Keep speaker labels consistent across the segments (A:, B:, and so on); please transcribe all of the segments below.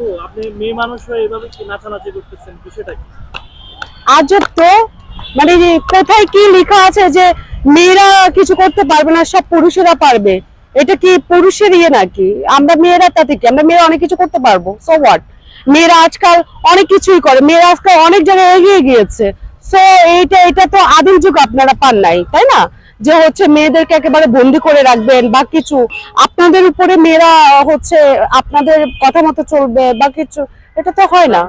A: আপু, আপনি মেয়ে মানুষ হয়ে এভাবে কি নাচানাচি করতেছেন? বিষয়টা কি?
B: আজব তো মানে কোথায় কি লেখা আছে যে মেয়েরা কিছু করতে পারবে না, সব পুরুষেরা পারবে। এটা কি পুরুষের ইয়ে নাকি? আমরা মেয়েরা তাতে কি? আমরা মেয়েরা অনেক কিছু করতে পারব সো হোয়াট মেয়েরা আজকাল অনেক কিছুই করে। মেয়েরা আজকাল অনেক জায়গায় এগিয়ে গিয়েছে। সো এইটা, এটা তো আদিম যুগ আপনারা পান নাই, তাই না? যে হচ্ছে মেয়েদেরকে একেবারে বন্দি করে রাখবেন বা কিছু আপনাদের উপরে মেয়েরা হচ্ছে আপনাদের কথা মতো চলবে বা কিছু এটা তো হয় না।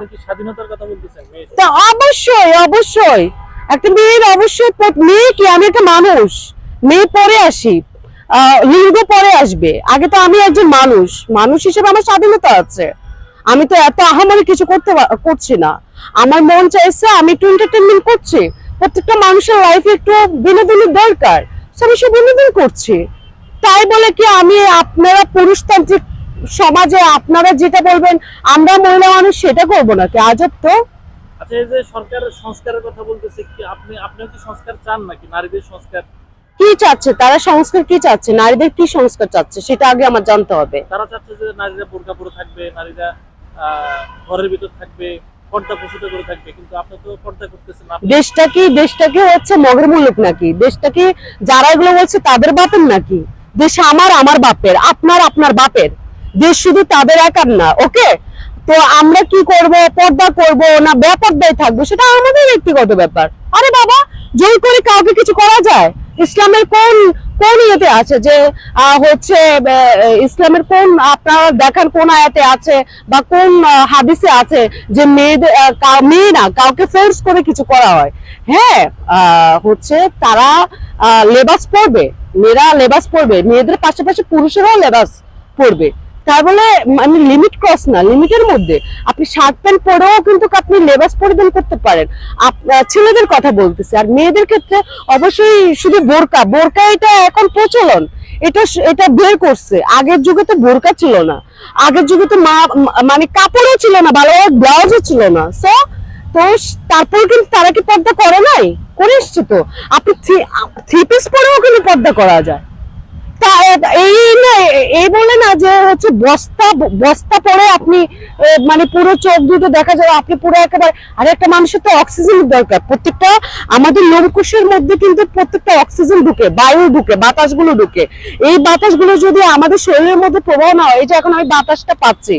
B: তা অবশ্যই অবশ্যই। একটা মেয়ের অবশ্যই মেয়ে কি? আমি একটা মানুষ। মেয়ে পরে আসি। আহ, লিঙ্গ পরে আসবে। আগে তো আমি একজন মানুষ। মানুষ হিসেবে আমার স্বাধীনতা আছে। আমি তো এত আহামরি কিছু করতে করছি না। আমার মন চাইছে আমি একটু এন্টারটেনমেন্ট করছি। প্রত্যেকটা মানুষের লাইফে একটু বিনোদনের দরকার। আমি সে বিনোদন করছি। তাই বলে কি আমি আপনারা পুরুষতান্ত্রিক সমাজে আপনারা যেটা বলবেন আমরা মহিলা মানুষ সেটা করব নাকি? আজব তো।
A: আচ্ছা এই যে সরকার সংস্কারের কথা বলতেছে কি আপনি কি সংস্কার চান নাকি? নারীদের সংস্কার?
B: কি চাচ্ছে? তারা সংস্কার কি চাচ্ছে? নারীদের কি সংস্কার চাচ্ছে? সেটা আগে আমার জানতে হবে।
A: তারা চাচ্ছে যে নারীরা বোরকা পরে থাকবে নারীরা ঘরের ভিতর থাকবে। পর্দা প্রসূত করে থাকবে, কিন্তু আপনি তো পর্দা করতেছেন
B: দেশটা কি দেশটা কি হচ্ছে মগের মুলুক নাকি? দেশটা কি, যারা এগুলো বলছে তাদের বাপের নাকি? দেশ আমার আমার বাপের, আপনার আপনার বাপের। দেশ শুধু তাদের একার না, ওকে? তো আমরা কি করব, পর্দা করব না বেপর্দায় থাকব, সেটা আমাদের ব্যক্তিগত ব্যাপার। আরে বাবা, জোর করে কাউকে কিছু করা যায়? ইসলামের কোন কোন ইয়েতে আছে যে হচ্ছে ইসলামের কোন আপনারা দেখান কোন আয়াতে আছে বা কোন হাদিসে আছে যে মেয়েদের মেয়ে না, কাউকে ফোর্স করে কিছু করা হয়? হ্যাঁ হচ্ছে তারা লেবাস পরবে মেয়েরা লেবাস পরবে মেয়েদের পাশাপাশি পুরুষেরাও লেবাস পরবে তার বলে মানে লিমিট ক্রস না লিমিটের মধ্যে। আপনি শার্ট প্যান্ট পরেও কিন্তু আপনি লেবাস পরিধান করতে পারেন। ছেলেদের কথা বলতেছি। আর মেয়েদের ক্ষেত্রে অবশ্যই শুধু বোরকা। বোরকা এটা এখন প্রচলন। এটা এটা বের করছে। আগের যুগে তো বোরকা ছিল না। আগের যুগে তো মা মানে কাপড়ও ছিল না, ভালো ব্লাউজও ছিল না। সো তো তারপর কিন্তু তারা কি পর্দা করে নাই? করে এসছে তো। আপনি থ্রি পিস পরেও কিন্তু পর্দা করা যায়। এই বলে না যে হচ্ছে বস্তা বস্তা পরে আপনি মানে পুরো চোখ দেখা যাবে আপনি পুরো একেবারে, আর একটা মানুষের তো অক্সিজেনের দরকার। প্রত্যেকটা, আমাদের মধ্যে কিন্তু প্রত্যেকটা অক্সিজেন ঢুকে, বায়ু ঢুকে, বাতাসগুলো ঢুকে। এই বাতাসগুলো যদি আমাদের শরীরের মধ্যে প্রবাহ না হয়, এই যে এখন আমি বাতাসটা পাচ্ছি,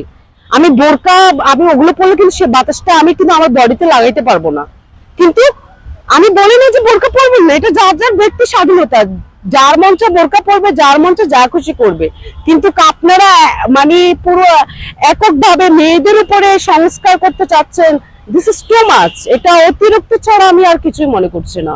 B: আমি বোরকা, আমি ওগুলো পরলে কিন্তু সে বাতাসটা আমি কিন্তু আমার বডিতে লাগাইতে পারব না। কিন্তু আমি বলি না যে বোরকা পরবেন না, এটা যার যার ব্যক্তি স্বাধীনতা। যার মঞ্চ বোরকা পরবে, যার মঞ্চ যা খুশি করবে। কিন্তু আপনারা মানে পুরো এককভাবে মেয়েদের উপরে সংস্কার করতে চাচ্ছেন দিস ইজ টু মাচ এটা অতিরিক্ত ছাড়া আমি আর কিছুই মনে করছি না।